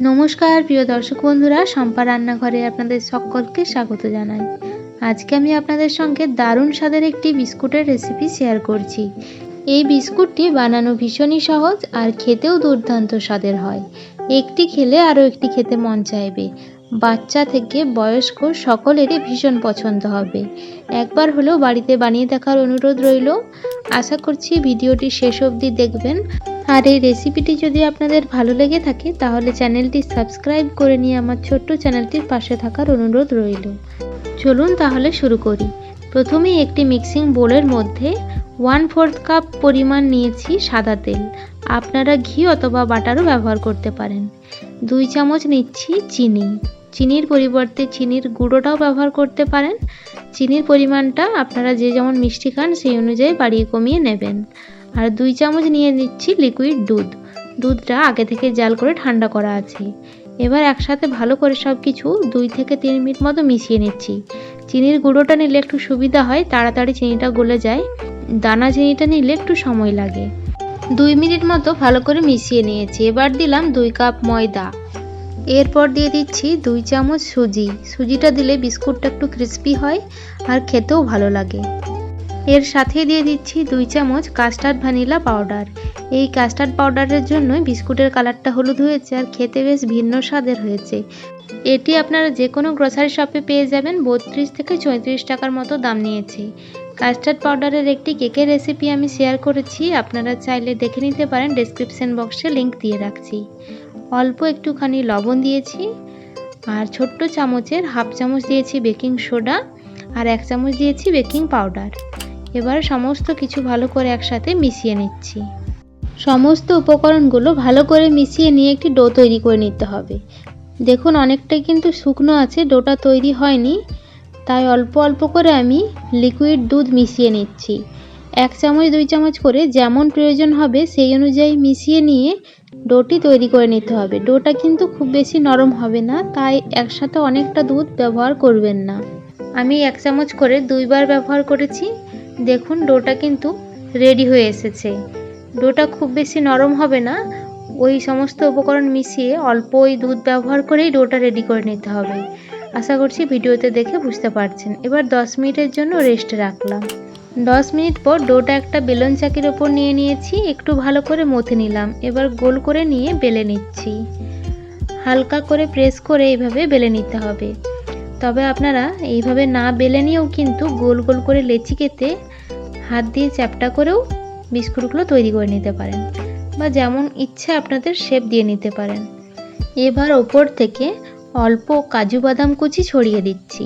নমস্কার, প্রিয় দর্শক বন্ধুরা, শম্পা রান্নাঘরে আপনাদের সকলকে স্বাগত জানাই। আজকে আমি আপনাদের সঙ্গে দারুণ স্বাদের একটি বিস্কুটের রেসিপি শেয়ার করছি। এই বিস্কুটটি বানানো ভীষণই সহজ আর খেতেও দুর্দান্ত স্বাদের হয়। একটি খেলে আরও একটি খেতে মন চাইবে। বাচ্চা থেকে বয়স্ক সকলেরই ভীষণ পছন্দ হবে। একবার হলেও বাড়িতে বানিয়ে দেখার অনুরোধ রইল। আশা করছি ভিডিওটি শেষ অবধি দেখবেন। আর এই রেসিপিটি যদি আপনাদের ভালো লেগে থাকে, তাহলে চ্যানেলটি সাবস্ক্রাইব করে নিয়ে আমার ছোট্ট চ্যানেলটির পাশে থাকার অনুরোধ রইল। চলুন তাহলে শুরু করি। প্রথমেই একটি মিক্সিং বোলের মধ্যে ওয়ান ফোর্থ কাপ পরিমাণ নিয়েছি সাদা তেল। আপনারা ঘি অথবা বাটারও ব্যবহার করতে পারেন। দুই চামচ নিচ্ছি চিনি। চিনির পরিবর্তে চিনির গুঁড়োটাও ব্যবহার করতে পারেন। চিনির পরিমাণটা আপনারা যে যেমন মিষ্টি খান, সেই অনুযায়ী বাড়িয়ে কমিয়ে নেবেন। আর দুই চামচ নিয়ে নিচ্ছি লিকুইড দুধ। দুধটা আগে থেকে জাল করে ঠান্ডা করা আছে। এবার একসাথে ভালো করে সব কিছু দুই থেকে তিন মিনিট মতো মিশিয়ে নিচ্ছি। চিনির গুঁড়োটা নিলে একটু সুবিধা হয়, তাড়াতাড়ি চিনিটা গলে যায়। দানা চিনিটা নিলে একটু সময় লাগে। দুই মিনিট মতো ভালো করে মিশিয়ে নিয়েছি। এবার দিলাম দুই কাপ ময়দা। এরপর দিয়ে দিচ্ছি দুই চামচ সুজি। সুজিটা দিলে বিস্কুটটা একটু ক্রিস্পি হয় আর খেতেও ভালো লাগে। এর সাথে দিয়ে দিচ্ছি দুই চামচ কাস্টার্ড ভ্যানিলা পাউডার এই কাস্টার্ড পাউডারের জন্যই বিস্কুটের কালারটা হলুদ হয়েছে আর খেতে বেশ ভিন্ন স্বাদের হয়েছে। এটি আপনারা যে কোনো গ্রসারি শপে পেয়ে যাবেন, বত্রিশ থেকে চৌত্রিশ টাকার মতো দাম নিয়েছে। কাস্টার্ড পাউডারের একটি কেকের রেসিপি আমি শেয়ার করেছি, আপনারা চাইলে দেখে নিতে পারেন ডেসক্রিপশন বক্সে লিংক দিয়ে রাখছি। অল্প একটুখানি লবণ দিয়েছি আর ছোট্ট চামচের হাফ চামচ দিয়েছি বেকিং সোডা আর এক চামচ দিয়েছি বেকিং পাউডার এবার সমস্ত কিছু ভালো করে একসাথে মিশিয়ে নিচ্ছি। সমস্ত উপকরণগুলো ভালো করে মিশিয়ে নিয়ে একটি ডো তৈরি করে নিতে হবে। দেখুন, অনেকটাই কিন্তু শুকনো আছে, ডোটা তৈরি হয়নি। তাই অল্প অল্প করে আমি লিকুইড দুধ মিশিয়ে নিচ্ছি। এক চামচ, দুই চামচ করে যেমন প্রয়োজন হবে সেই অনুযায়ী মিশিয়ে নিয়ে ডোটি তৈরি করে নিতে হবে। ডোটা কিন্তু খুব বেশি নরম হবে না, তাই একসাথে অনেকটা দুধ ব্যবহার করবেন না। আমি এক চামচ করে দুইবার ব্যবহার করেছি। দেখুন, ডোটা কিন্তু রেডি হয়ে এসেছে। ডোটা খুব বেশি নরম হবে না। ওই সমস্ত উপকরণ মিশিয়ে অল্প ওই দুধ ব্যবহার করেই ডোটা রেডি করে নিতে হবে। আশা করছি ভিডিওতে দেখে বুঝতে পারছেন। এবার দশ মিনিটের জন্য রেস্ট রাখলাম। দশ মিনিট পর ডোটা একটা বেলন চাকির ওপর নিয়ে নিয়েছি। একটু ভালো করে মথে নিলাম। এবার গোল করে নিয়ে বেলে নিচ্ছি। হালকা করে প্রেস করে এইভাবে বেলে নিতে হবে। তবে আপনারা এইভাবে না বেলে নিয়েও কিন্তু গোল গোল করে লেচি কেটে হাত দিয়ে চ্যাপটা করেও বিস্কুটগুলো তৈরি করে নিতে পারেন বা যেমন ইচ্ছে আপনাদের শেপ দিয়ে নিতে পারেন। এবার ওপর থেকে অল্প কাজু বাদাম কুচি ছড়িয়ে দিচ্ছি।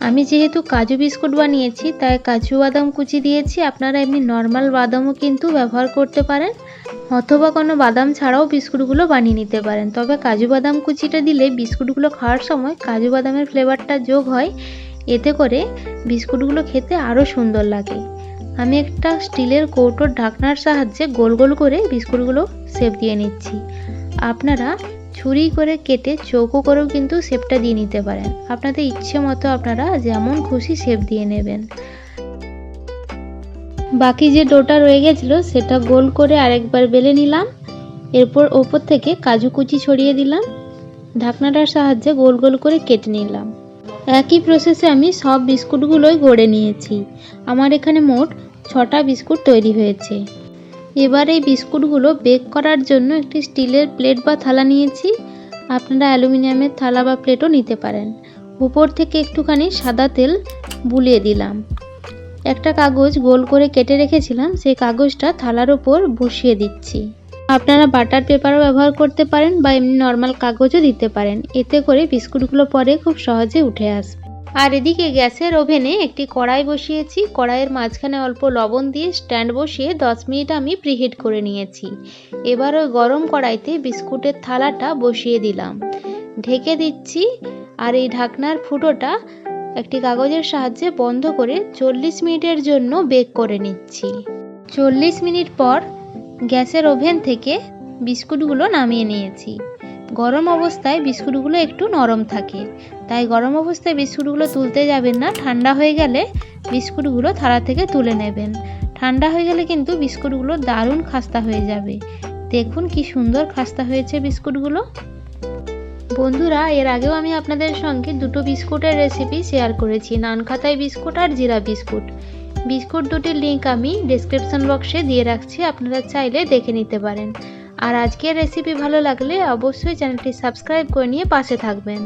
আমি যেহেতু কাজু বিস্কুট বানিয়েছি, তাই কাজু বাদাম কুচি দিয়েছি। আপনারা এমনি নর্মাল বাদামও কিন্তু ব্যবহার করতে পারেন। অথবা কোনো বাদাম ছাড়াও বিস্কুটগুলো বানিয়ে নিতে পারেন। তবে কাজু বাদাম কুচিটা দিলে বিস্কুটগুলো খাওয়ার সময় কাজু বাদামের ফ্লেভারটা যোগ হয়। এতে করে বিস্কুটগুলো খেতে আরও সুন্দর লাগে। আমি একটা স্টিলের কৌটোর ঢাকনার সাহায্যে গোল গোল করে বিস্কুটগুলো শেপ দিয়ে নিচ্ছি। আপনারা ছুরি করে কেটে চৌকো করেও কিন্তু শেপটা দিয়ে নিতে পারেন। আপনাদের ইচ্ছে মতো আপনারা যেমন খুশি শেপ দিয়ে নেবেন। বাকি যে ডোটা রয়ে গেছিল, সেটা গোল করে আরেকবার বেলে নিলাম। এরপর ওপর থেকে কাজু কুচি ছড়িয়ে দিলাম। ঢাকনাটার সাহায্যে গোল গোল করে কেটে নিলাম। একই প্রসেসে আমি সব বিস্কুটগুলোই গড়ে নিয়েছি। আমার এখানে মোট ছটা বিস্কুট তৈরি হয়েছে। এবার এই বিস্কুটগুলো বেক করার জন্য একটি স্টিলের প্লেট বা থালা নিয়েছি। আপনারা অ্যালুমিনিয়ামের থালা বা প্লেটও নিতে পারেন। উপর থেকে একটুখানি সাদা তেল বুলিয়ে দিলাম। একটা কাগজ গোল করে কেটে রেখেছিলাম, সেই কাগজটা থালার ওপর বসিয়ে দিচ্ছি। আপনারা বাটার পেপারও ব্যবহার করতে পারেন বা এমনি নর্মাল কাগজও দিতে পারেন। এতে করে বিস্কুটগুলো পরে খুব সহজে উঠে আসবে। আর এদিকে গ্যাসের ওভেনে একটি কড়াই বসিয়েছি। কড়াইয়ের মাঝখানে অল্প লবণ দিয়ে স্ট্যান্ড বসিয়ে দশ মিনিট আমি প্রিহিট করে নিয়েছি। এবার ওই গরম কড়াইতে বিস্কুটের থালাটা বসিয়ে দিলাম। ঢেকে দিচ্ছি আর এই ঢাকনার ফুটোটা একটি কাগজের সাহায্যে বন্ধ করে চল্লিশ মিনিটের জন্য বেক করে নিচ্ছি। চল্লিশ মিনিট পর গ্যাসের ওভেন থেকে বিস্কুটগুলো নামিয়ে নিয়েছি। গরম অবস্থায় বিস্কুটগুলো একটু নরম থাকে। তাই গরম অবস্থায় বিস্কুটগুলো তুলতে যাবেন না। ঠান্ডা হয়ে গেলে বিস্কুটগুলো থালা থেকে তুলে নেবেন। ঠান্ডা হয়ে গেলে কিন্তু বিস্কুটগুলো দারুণ খাস্তা হয়ে যাবে। দেখুন কি সুন্দর খাস্তা হয়েছে বিস্কুটগুলো। বন্ধুরা, এর আগেও আমি আপনাদের সঙ্গে দুটো বিস্কুটের রেসিপি শেয়ার করেছি নানখাতাই বিস্কুট আর জিরা বিস্কুট। বিস্কুট দুটির লিঙ্ক আমি ডেসক্রিপশন বক্সে দিয়ে রাখছি, আপনারা চাইলে দেখে নিতে পারেন। আর আজকের রেসিপি ভালো লাগলে অবশ্যই চ্যানেলটি সাবস্ক্রাইব করে নিয়ে পাশে থাকবেন।